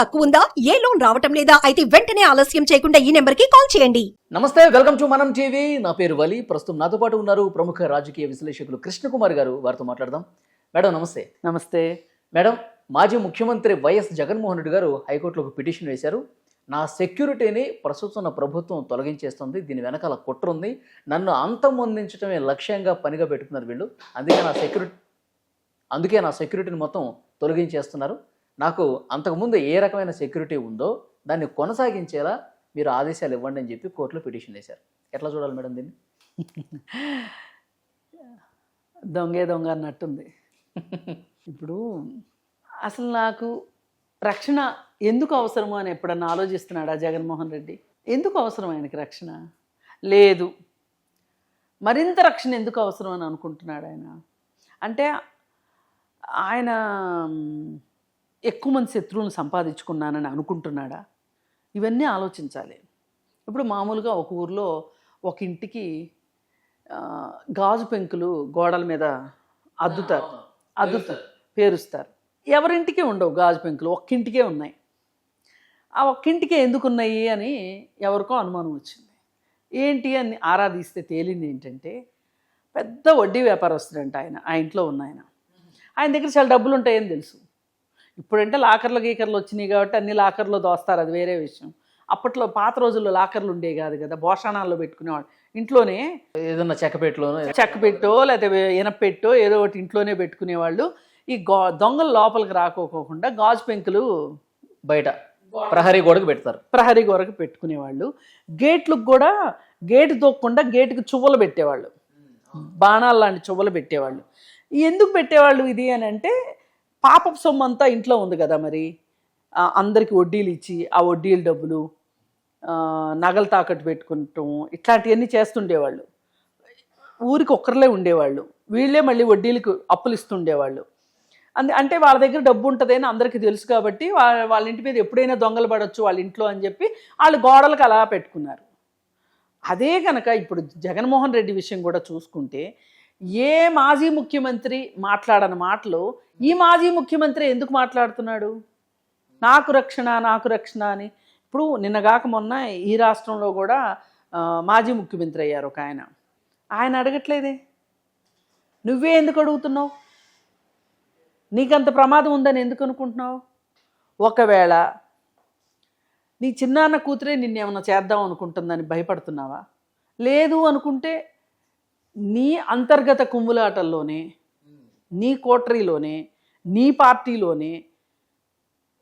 తక్కువ ఉందా ఏ లోన్ రావటం లేదా? అయితే వెంటనే ఆలస్యం చేయకుండా ఈ నెంబర్కి కాల్ చేయండి. నమస్తే వెల్కమ్ టు మనం టీవీ. నా పేరు వలి. ప్రస్తుతం నాతో పాటు ఉన్నారు ప్రముఖ రాజకీయ విశ్లేషకులు కృష్ణకుమార్ గారు. వారితో మాట్లాడదాం. మేడం నమస్తే. నమస్తే. మేడం మాజీ ముఖ్యమంత్రి వైఎస్ జగన్మోహన్ రెడ్డి గారు హైకోర్టులో ఒక పిటిషన్ వేశారు. నా సెక్యూరిటీని ప్రస్తుతం ఉన్న ప్రభుత్వం తొలగించేస్తుంది. దీని వెనకాల కుట్ర ఉంది. నన్ను అంతమొందించడమే లక్ష్యంగా పనిగా పెట్టుకున్నారు వీళ్ళు. అందుకే నా సెక్యూరిటీ అందుకే నా సెక్యూరిటీని మొత్తం తొలగించేస్తున్నారు. నాకు అంతకుముందు ఏ రకమైన సెక్యూరిటీ ఉందో దాన్ని కొనసాగించేలా మీరు ఆదేశాలు ఇవ్వండి అని చెప్పి కోర్టులో పిటిషన్ వేశారు. ఎట్లా చూడాలి మేడం దీన్ని? దొంగే దొంగ అన్నట్టుంది. ఇప్పుడు అసలు నాకు రక్షణ ఎందుకు అవసరమో అని ఎప్పుడన్నా ఆలోచిస్తున్నాడా జగన్మోహన్ రెడ్డి? ఎందుకు అవసరం ఆయనకి రక్షణ? లేదు. మరింత రక్షణ ఎందుకు అవసరం అని అనుకుంటున్నాడు ఆయన? అంటే ఆయన ఎక్కువ మంది శత్రువులను సంపాదించుకున్నానని అనుకుంటున్నాడా? ఇవన్నీ ఆలోచించాలి. ఇప్పుడు మామూలుగా ఒక ఊర్లో ఒక ఇంటికి గాజు పెంకులు గోడల మీద అద్దుతారు. అద్దుతారు పేరుస్తారు. ఎవరింటికి ఉండవు గాజు పెంకులు ఒక్కింటికే ఉన్నాయి. ఆ ఒక్కింటికే ఎందుకు ఉన్నాయి అని ఎవరికో అనుమానం వచ్చింది. ఏంటి అని ఆరాధిస్తే తేలింది ఏంటంటే పెద్ద వడ్డీ వ్యాపారస్తుడంట ఆయన ఆ ఇంట్లో ఉన్న ఆయన. ఆయన దగ్గర చాలా డబ్బులు ఉంటాయని తెలుసు. ఇప్పుడంటే లాకర్లు గీకర్లు వచ్చినాయి కాబట్టి అన్ని లాకర్లో దోస్తారు అది వేరే విషయం. అప్పట్లో పాత రోజుల్లో లాకర్లు ఉండేవి కాదు కదా భోషణాల్లో పెట్టుకునేవాడు ఇంట్లోనే ఏదన్నా చెక్కపేటలోనో చెక్క పెట్టో లేకపోతే ఎనపెట్టో ఏదో ఒకటి ఇంట్లోనే పెట్టుకునేవాళ్ళు. ఈ గా దొంగలు లోపలికి రాకోకుండా గాజు పెంకులు బయట ప్రహరీ గోడకు పెడతారు. ప్రహరీ గోరకు పెట్టుకునేవాళ్ళు. గేట్లకు కూడా గేటు దొక్కకుండా గేటుకి చువ్వలు పెట్టేవాళ్ళు. బాణాలు లాంటి చువ్వలు పెట్టేవాళ్ళు. ఎందుకు పెట్టేవాళ్ళు ఇది అని అంటే పాపపు సొమ్ము అంతా ఇంట్లో ఉంది కదా మరి. అందరికి వడ్డీలు ఇచ్చి ఆ వడ్డీల డబ్బులు నగలు తాకట్టు పెట్టుకుంటాం ఇట్లాంటివన్నీ చేస్తుండేవాళ్ళు. ఊరికి ఒక్కర్లే ఉండేవాళ్ళు. వీళ్ళే మళ్ళీ వడ్డీలకు అప్పులు ఇస్తుండేవాళ్ళు. అందు అంటే వాళ్ళ దగ్గర డబ్బు ఉంటుందని అందరికీ తెలుసు కాబట్టి వాళ్ళ వాళ్ళ ఇంటి మీద ఎప్పుడైనా దొంగలు పడవచ్చు వాళ్ళ ఇంట్లో అని చెప్పి వాళ్ళు గోడలకు అలా పెట్టుకున్నారు. అదే కనుక ఇప్పుడు జగన్మోహన్ రెడ్డి విషయం కూడా చూసుకుంటే ఏ మాజీ ముఖ్యమంత్రి మాట్లాడని మాటలు ఈ మాజీ ముఖ్యమంత్రి ఎందుకు మాట్లాడుతున్నాడు? నాకు రక్షణ నాకు రక్షణ అని. ఇప్పుడు నిన్నగాక మొన్న ఈ రాష్ట్రంలో కూడా మాజీ ముఖ్యమంత్రి అయ్యారు ఒక ఆయన. ఆయన అడగట్లేదే? నువ్వే ఎందుకు అడుగుతున్నావు? నీకంత ప్రమాదం ఉందని ఎందుకు అనుకుంటున్నావు? ఒకవేళ నీ చిన్నాన్న కూతురే నిన్నేమన్నా చేద్దాం అనుకుంటుందని భయపడుతున్నావా? లేదు అనుకుంటే నీ అంతర్గత కుమ్ములాటల్లోనే నీ కోటరీలోనే నీ పార్టీలోనే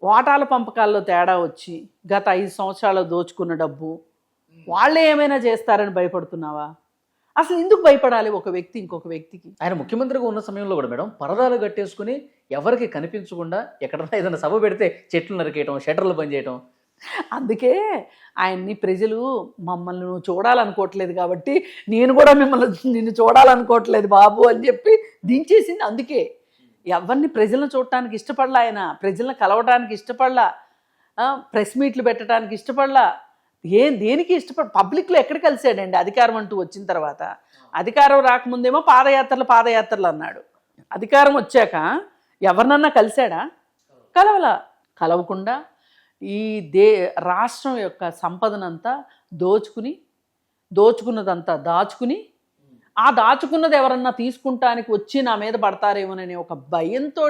వాటాల పంపకాల్లో తేడా వచ్చి గత ఐదు సంవత్సరాలు దోచుకున్న డబ్బు వాళ్ళే ఏమైనా చేస్తారని భయపడుతున్నావా? అసలు ఎందుకు భయపడాలి ఒక వ్యక్తి ఇంకొక వ్యక్తికి? ఆయన ముఖ్యమంత్రిగా ఉన్న సమయంలో కూడా మేడం పరదాలు కట్టేసుకుని ఎవరికి కనిపించకుండా ఎక్కడన్నా ఏదైనా సభ పెడితే చెట్లు నరికేయటం షటర్లు పనిచేయటం చేయటం అందుకే ఆయన్ని ప్రజలు మమ్మల్ని నువ్వు చూడాలనుకోవట్లేదు కాబట్టి నేను కూడా మిమ్మల్ని నిన్ను చూడాలనుకోవట్లేదు బాబు అని చెప్పి దించేసింది అందుకే. ఎవరిని ప్రజలను చూడటానికి ఇష్టపడలా ఆయన? ప్రజలను కలవటానికి ఇష్టపడలా? ప్రెస్ మీట్లు పెట్టడానికి ఇష్టపడలా? ఏ దేనికి ఇష్టపడ పబ్లిక్లో ఎక్కడ కలిసాడండి అధికారం అంటూ వచ్చిన తర్వాత? అధికారం రాకముందేమో పాదయాత్రలు పాదయాత్రలు అన్నాడు. అధికారం వచ్చాక ఎవరినన్నా కలిశాడా? కలవలా? కలవకుండా ఈ దే రాష్ట్రం యొక్క సంపదనంతా దోచుకుని దోచుకున్నదంతా దాచుకుని ఆ దాచుకున్నది ఎవరన్నా తీసుకుంటానికి వచ్చి నా మీద పడతారేమోననే ఒక భయంతో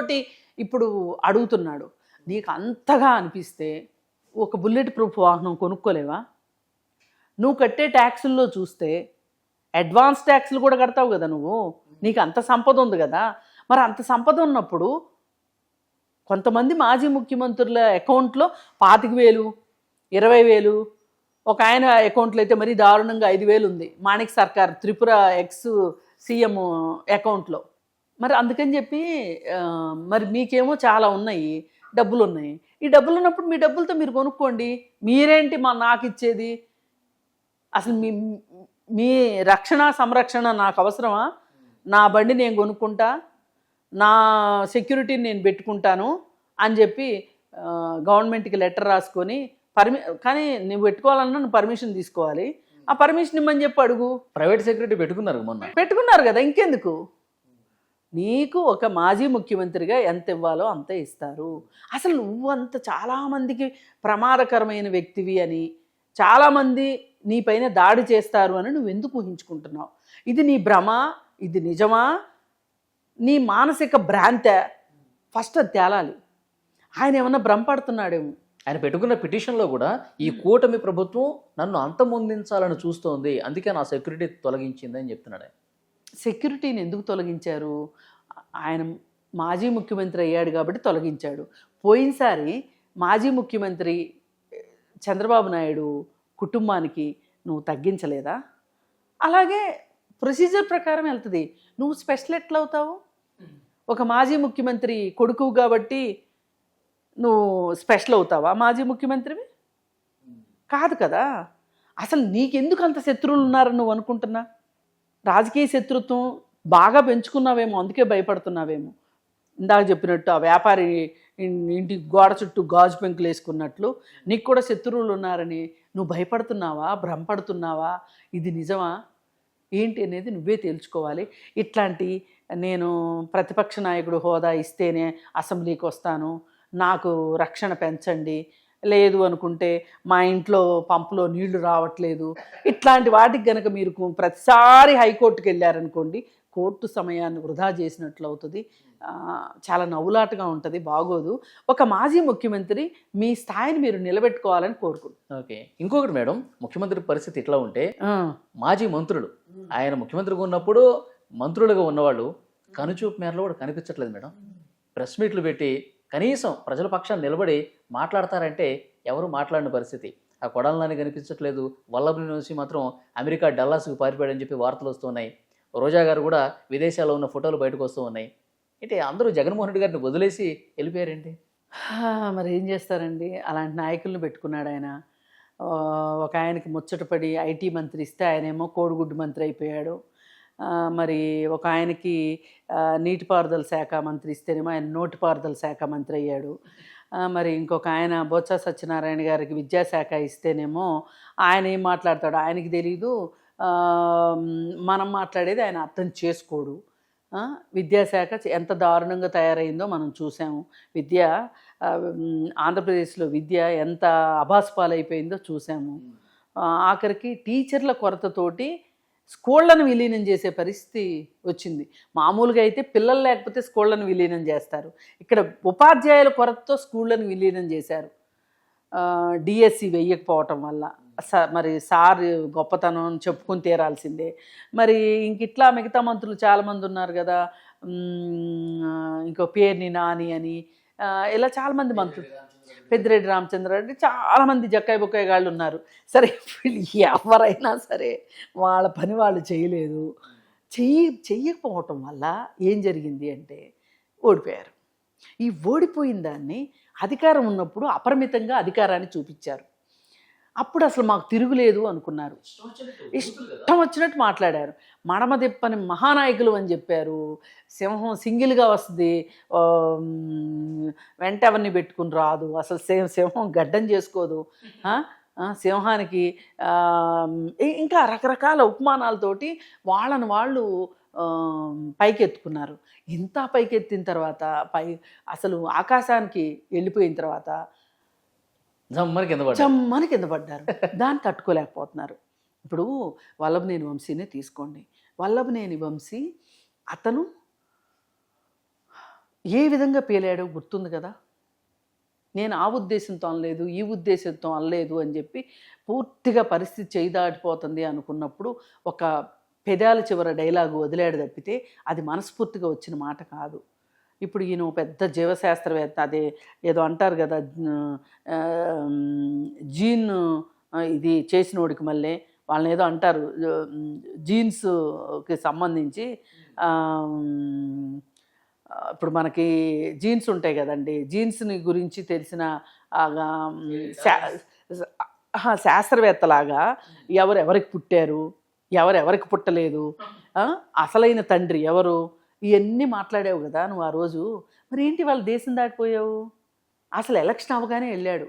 ఇప్పుడు అడుగుతున్నాడు. నీకు అంతగా అనిపిస్తే ఒక బుల్లెట్ ప్రూఫ్ వాహనం కొనుక్కోలేవా? నువ్వు కట్టే ట్యాక్సుల్లో చూస్తే అడ్వాన్స్ ట్యాక్సులు కూడా కడతావు కదా నువ్వు. నీకు అంత సంపద ఉంది కదా. మరి అంత సంపద ఉన్నప్పుడు కొంతమంది మాజీ ముఖ్యమంత్రుల అకౌంట్లో పాతిక వేలు ఇరవై వేలు ఒక ఆయన అకౌంట్లో అయితే మరీ దారుణంగా ఐదు వేలు ఉంది. మాణిక్ సర్కార్ త్రిపుర ఎక్స్ సీఎం అకౌంట్లో. మరి అందుకని చెప్పి మరి మీకేమో చాలా ఉన్నాయి డబ్బులు ఉన్నాయి. ఈ డబ్బులు ఉన్నప్పుడు మీ డబ్బులతో మీరు కొనుక్కోండి. మీరేంటి మా నాకు ఇచ్చేది? అసలు మీ మీ రక్షణ సంరక్షణ నాకు అవసరమా? నా బండి నేను కొనుక్కుంటా? నా సెక్యూరిటీని నేను పెట్టుకుంటాను? అని చెప్పి గవర్నమెంట్కి లెటర్ రాసుకొని పర్మి కానీ నువ్వు పెట్టుకోవాలన్నా నువ్వు పర్మిషన్ తీసుకోవాలి. ఆ పర్మిషన్ ఇమ్మని చెప్పి అడుగు. ప్రైవేట్ సెక్యూరిటీ పెట్టుకున్నారు మొన్న. పెట్టుకున్నారు కదా ఇంకెందుకు? నీకు ఒక మాజీ ముఖ్యమంత్రిగా ఎంత ఇవ్వాలో అంత ఇస్తారు. అసలు నువ్వు అంత చాలామందికి ప్రమాదకరమైన వ్యక్తివి అని చాలామంది నీ పైన దాడి చేస్తారు అని నువ్వు ఎందుకు ఊహించుకుంటున్నావు? ఇది నీ భ్రమ ఇది నిజమా? నీ మానసిక భ్రాంత. ఫస్ట్ అది తేలాలి. ఆయన ఏమన్నా భ్రమపడుతున్నాడేమో. ఆయన పెట్టుకున్న పిటిషన్లో కూడా ఈ కూటమి ప్రభుత్వం నన్ను అంతమొందించాలని చూస్తోంది అందుకే నా సెక్యూరిటీ తొలగించింది అని చెప్తున్నాడు. సెక్యూరిటీని ఎందుకు తొలగించారు? ఆయన మాజీ ముఖ్యమంత్రి అయ్యాడు కాబట్టి తొలగించాడు. పోయినసారి మాజీ ముఖ్యమంత్రి చంద్రబాబు నాయుడు కుటుంబానికి నువ్వు తగ్గించలేదా? అలాగే ప్రొసీజర్ ప్రకారం వెళ్తుంది. నువ్వు స్పెషల్ ఎట్లా అవుతావు ఒక మాజీ ముఖ్యమంత్రి కొడుకు కాబట్టి నువ్వు స్పెషల్ అవుతావా మాజీ ముఖ్యమంత్రివి? కాదు కదా. అసలు నీకెందుకు అంత శత్రువులు ఉన్నారని నువ్వు అనుకుంటున్నా? రాజకీయ శత్రుత్వం బాగా పెంచుకున్నావేమో అందుకే భయపడుతున్నావేమో. ఇందాక చెప్పినట్టు ఆ వ్యాపారి ఇంటి గోడ చుట్టూ గాజు పెంకులు వేసుకున్నట్లు నీకు కూడా శత్రువులు ఉన్నారని నువ్వు భయపడుతున్నావా భ్రమపడుతున్నావా? ఇది నిజమా? ఏంటి అనేది నువ్వే తేల్చుకోవాలి ఇట్లాంటి నేను ప్రతిపక్ష నాయకుడు హోదా ఇస్తేనే అసెంబ్లీకి వస్తాను. నాకు రక్షణ పెంచండి. లేదు అనుకుంటే మా ఇంట్లో పంపులో నీళ్ళు రావట్లేదు. ఇట్లాంటి వాటికి గనక మీరు ప్రతిసారి హైకోర్టుకి వెళ్ళారనుకోండి కోర్టు సమయాన్ని వృధా చేసినట్లు అవుతుంది. చాలా నవ్వులాటగా ఉంటుంది బాగోదు. ఒక మాజీ ముఖ్యమంత్రి మీ స్థాయిని మీరు నిలబెట్టుకోవాలని కోరుకుంటున్నాను. ఓకే. ఇంకొకటి మేడం ముఖ్యమంత్రి పరిస్థితి ఇట్లా ఉంటే మాజీ మంత్రులు ఆయన ముఖ్యమంత్రిగా ఉన్నప్పుడు మంత్రులుగా ఉన్నవాళ్ళు కనుచూపు మేరలో కూడా కనిపించట్లేదు మేడం. ప్రెస్ మీట్లు పెట్టి కనీసం ప్రజల పక్షాన్ని నిలబడి మాట్లాడతారంటే ఎవరు మాట్లాడిన పరిస్థితి. ఆ కొడాలని కనిపించట్లేదు. వల్లభ నుంచి మాత్రం అమెరికా డల్లాస్కు పారిపోయాడని చెప్పి వార్తలు వస్తున్నాయి. రోజా గారు కూడా విదేశాల్లో ఉన్న ఫోటోలు బయటకు వస్తూ ఉన్నాయి. అంటే అందరూ జగన్మోహన్ రెడ్డి గారిని వదిలేసి వెళ్ళిపోయారండి మరి ఏం చేస్తారండి? అలాంటి నాయకులను పెట్టుకున్నాడు ఆయన. ఒక ఆయనకి ముచ్చటపడి ఐటీ మంత్రి ఇస్తే ఆయనేమో కోడిగుడ్డు మంత్రి అయిపోయాడు. మరి ఒక ఆయనకి నీటిపారుదల శాఖ మంత్రి ఇస్తేనేమో ఆయన నోటిపారుదల శాఖ మంత్రి అయ్యాడు. మరి ఇంకొక ఆయన బొత్స సత్యనారాయణ గారికి విద్యాశాఖ ఇస్తేనేమో ఆయన ఏం మాట్లాడతాడు ఆయనకి తెలీదు. మనం మాట్లాడేది ఆయన అర్థం చేసుకోడు. విద్యాశాఖ ఎంత దారుణంగా తయారైందో మనం చూసాము విద్య ఆంధ్రప్రదేశ్లో విద్య ఎంత అభాస్పాలైపోయిందో చూసాము. ఆఖరికి టీచర్ల కొరతతోటి స్కూళ్ళను విలీనం చేసే పరిస్థితి వచ్చింది. మామూలుగా అయితే పిల్లలు లేకపోతే స్కూళ్ళను విలీనం చేస్తారు. ఇక్కడ ఉపాధ్యాయుల కొరతతో స్కూళ్ళను విలీనం చేశారు. డిఎస్సి వెయ్యకపోవటం వల్ల. స మరి సార్ గొప్పతనం చెప్పుకొని తీరాల్సిందే. మరి ఇంక ఇట్లా మిగతా మంత్రులు చాలామంది ఉన్నారు కదా. ఇంకో పేర్ని నాని అని. ఇలా చాలామంది మంత్రులు. పెద్దిరెడ్డి రామచంద్రారెడ్డి చాలామంది జక్కాయి బొక్కాయి గాళ్ళు ఉన్నారు. సరే వీళ్ళు ఎవరైనా సరే వాళ్ళ పని వాళ్ళు చేయలేదు. చెయ్యి చెయ్యకపోవటం వల్ల ఏం జరిగింది అంటే ఓడిపోయారు. ఈ ఓడిపోయిన దాన్ని అధికారం ఉన్నప్పుడు అపరిమితంగా అధికారాన్ని చూపించారు. అప్పుడు అసలు మాకు తిరుగులేదు అనుకున్నారు. ఇష్టం వచ్చినట్టు మాట్లాడారు. మడమ తిప్పని మహానాయకులు అని చెప్పారు. సింహం సింగిల్గా వస్తుంది. వెంట అవన్నీ పెట్టుకుని రాదు. అసలు సింహ- సింహం గడ్డం చేసుకోదు. సింహానికి ఇంకా రకరకాల ఉపమానాలతోటి వాళ్ళని వాళ్ళు పైకెత్తుకున్నారు. ఇంత పైకెత్తిన తర్వాత పై అసలు ఆకాశానికి వెళ్ళిపోయిన తర్వాత జమ్మని కింద పడ్డారు. జమ్మని కింద పడ్డారు. దాన్ని తట్టుకోలేకపోతున్నారు. ఇప్పుడు వల్లభనేని వంశీనే తీసుకోండి. వల్లభనేని వంశీ అతను ఏ విధంగా పేలాడో గుర్తుంది కదా? నేను ఆ ఉద్దేశంతో అనలేదు ఈ ఉద్దేశంతో అనలేదు అని చెప్పి పూర్తిగా పరిస్థితి చేయిదాటిపోతుంది అనుకున్నప్పుడు ఒక పెదాల చివర డైలాగు వదిలాడు తప్పితే అది మనస్ఫూర్తిగా వచ్చిన మాట కాదు. ఇప్పుడు ఈయన పెద్ద జీవశాస్త్రవేత్త అదే ఏదో అంటారు కదా జీన్ ఇది చేసినోడికి మళ్ళీ వాళ్ళని ఏదో అంటారు జీన్స్కి సంబంధించి ఇప్పుడు మనకి జీన్స్ ఉంటాయి కదండి జీన్స్ని గురించి తెలిసిన శాస్త్రవేత్తలాగా ఎవరు ఎవరికి పుట్టారు ఎవరు ఎవరికి పుట్టలేదు అసలైన తండ్రి ఎవరు? ఇవన్నీ మాట్లాడావు కదా నువ్వు ఆ రోజు. మరి ఏంటి వాళ్ళ దేశం దాటిపోయావు? అసలు ఎలక్షన్ అవగానే వెళ్ళాడు.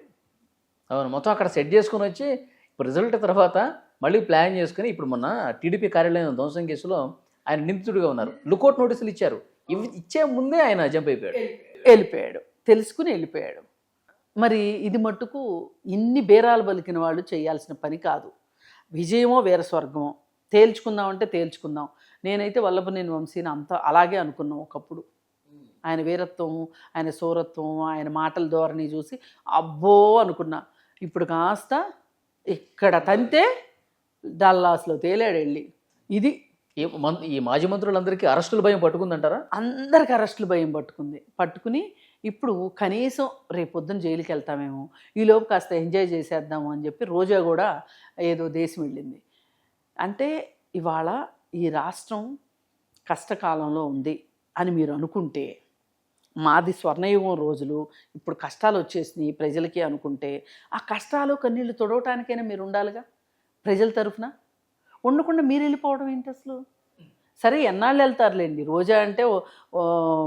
అవును మొత్తం అక్కడ సెట్ చేసుకుని వచ్చి ఇప్పుడు రిజల్ట్ తర్వాత మళ్ళీ ప్లాన్ చేసుకుని ఇప్పుడు మొన్న టీడీపీ కార్యాలయం ధ్వంసం కేసులో ఆయన నిందితుడిగా ఉన్నారు. లుకౌట్ నోటీసులు ఇచ్చారు. ఇవి ఇచ్చే ముందే ఆయన జంప్ అయిపోయాడు. వెళ్ళిపోయాడు. తెలుసుకుని వెళ్ళిపోయాడు. మరి ఇది మట్టుకు ఇన్ని బేరాలు పలికిన వాళ్ళు చేయాల్సిన పని కాదు. విజయమో వీర స్వర్గమో. తేల్చుకుందామంటే తేల్చుకుందాం. నేనైతే వల్లభనేని వంశీని అంత అలాగే అనుకున్నాం ఒకప్పుడు. ఆయన వీరత్వం ఆయన సూరత్వం ఆయన మాటల ధోరణి చూసి అబ్బో అనుకున్నా. ఇప్పుడు కాస్త ఇక్కడ తంతే డల్లాస్లో తేలాడు వెళ్ళి. ఇది ఈ మాజీ మంత్రులందరికీ అరెస్టుల భయం పట్టుకుందంటారా? అందరికి అరెస్టులు భయం పట్టుకుంది. పట్టుకుని ఇప్పుడు కనీసం రేపు పొద్దున జైలుకి వెళ్తామేమో ఈలోపు కాస్త ఎంజాయ్ చేసేద్దాము అని చెప్పి రోజా కూడా ఏదో దేశం వెళ్ళింది. అంటే ఇవాళ ఈ రాష్ట్రం కష్టకాలంలో ఉంది అని మీరు అనుకుంటే మాది స్వర్ణయుగం రోజులు ఇప్పుడు కష్టాలు వచ్చేసినాయి ప్రజలకి అనుకుంటే ఆ కష్టాలు కన్నీళ్ళు తొడవటానికైనా మీరు ఉండాలిగా ప్రజల తరఫున? ఉండకుండా మీరు వెళ్ళిపోవడం ఏంటి అసలు? సరే ఎన్నాళ్ళు వెళ్తారులేండి. రోజా అంటే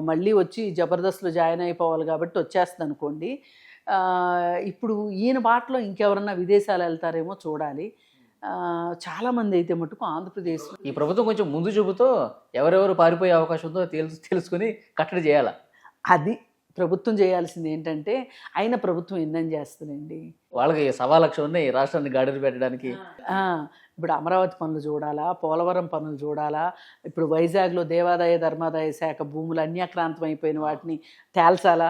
మళ్ళీ వచ్చి జబర్దస్త్లో జాయిన్ అయిపోవాలి కాబట్టి వచ్చేస్తుంది అనుకోండి. ఇప్పుడు ఈయన బాటలో ఇంకెవరన్నా విదేశాలు వెళ్తారేమో చూడాలి. చాలామంది అయితే మటుకు ఆంధ్రప్రదేశ్ ఈ ప్రభుత్వం కొంచెం ముందు చూపుతో ఎవరెవరు పారిపోయే అవకాశం ఉందో తెలుసు తెలుసుకుని కట్టడి చేయాలా? అది ప్రభుత్వం చేయాల్సింది ఏంటంటే అయిన ప్రభుత్వం ఎన్నం చేస్తుందండి. వాళ్ళకి సవా లక్ష ఉన్నాయి రాష్ట్రాన్ని గాడిని పెట్టడానికి. ఇప్పుడు అమరావతి పనులు చూడాలా పోలవరం పనులు చూడాలా ఇప్పుడు వైజాగ్లో దేవాదాయ ధర్మాదాయ శాఖ భూములు అన్యాక్రాంతం అయిపోయిన వాటిని తేల్చాలా?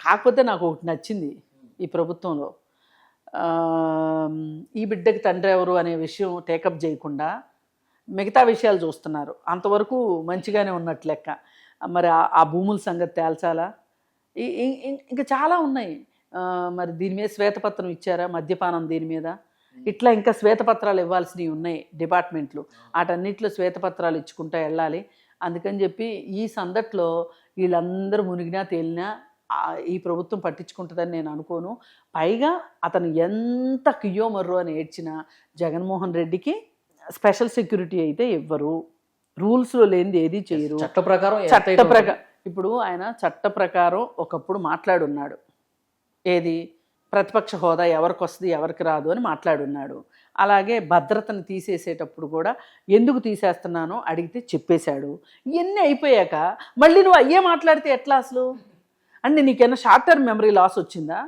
కాకపోతే నాకు ఒకటి నచ్చింది ఈ ప్రభుత్వంలో. ఈ బిడ్డకి తండ్రి ఎవరు అనే విషయం టేకప్ చేయకుండా మిగతా విషయాలు చూస్తున్నారు. అంతవరకు మంచిగానే ఉన్నట్లు లెక్క. మరి ఆ- భూముల సంగతి తేల్చాలా? ఇంకా చాలా ఉన్నాయి. మరి దీని మీద శ్వేతపత్రం ఇచ్చారా? మద్యపానం దీని మీద? ఇట్లా ఇంకా శ్వేతపత్రాలు ఇవ్వాల్సినవి ఉన్నాయి డిపార్ట్మెంట్లు. వాటన్నిటిలో శ్వేతపత్రాలు ఇచ్చుకుంటూ వెళ్ళాలి. అందుకని చెప్పి ఈ సందట్లో వీళ్ళందరూ మునిగినా తేలినా ఈ ప్రభుత్వం పట్టించుకుంటుందని నేను అనుకోను. పైగా అతను ఎంత కియో మర్రో అని ఏడ్చిన జగన్మోహన్ రెడ్డికి స్పెషల్ సెక్యూరిటీ అయితే ఇవ్వరు రూల్స్లో లేనిది ఏది చేయరు. చట్ట ప్రకారం చట్ట ప్రకారం ఇప్పుడు ఆయన చట్ట ప్రకారం ఒకప్పుడు మాట్లాడున్నాడు. ఏది? ప్రతిపక్ష హోదా ఎవరికి వస్తుంది ఎవరికి రాదు అని మాట్లాడున్నాడు. అలాగే భద్రతను తీసేసేటప్పుడు కూడా ఎందుకు తీసేస్తున్నానో అడిగితే చెప్పేశాడు. ఇవన్నీ అయిపోయాక మళ్ళీ నువ్వు అయ్యే మాట్లాడితే ఎట్లా అసలు? అంటే నీకేమైనా షార్ట్ టర్మ్ మెమరీ లాస్ వచ్చిందా?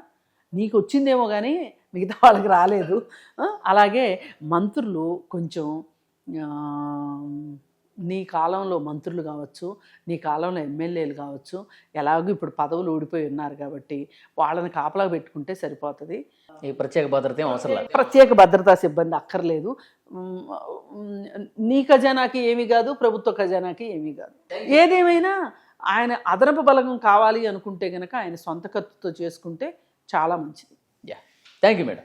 నీకు వచ్చిందేమో కానీ మిగతా వాళ్ళకి రాలేదు. అలాగే మంత్రులు కొంచెం నీ కాలంలో మంత్రులు కావచ్చు నీ కాలంలో ఎమ్మెల్యేలు కావచ్చు ఎలాగో ఇప్పుడు పదవులు ఊడిపోయి ఉన్నారు కాబట్టి వాళ్ళని కాపలా పెట్టుకుంటే సరిపోతుంది. ఈ ప్రత్యేక భద్రత ఏం అవసరం లేదు. ప్రత్యేక భద్రతా సిబ్బంది అక్కర్లేదు. నీ ఖజానాకి ఏమీ కాదు ప్రభుత్వ ఖజానాకి ఏమీ కాదు. ఏదేమైనా ఆయన అదనపు బలగం కావాలి అనుకుంటే గనక ఆయన సొంత ఖర్చుతో చేసుకుంటే చాలా మంచిది. Yeah thank you madam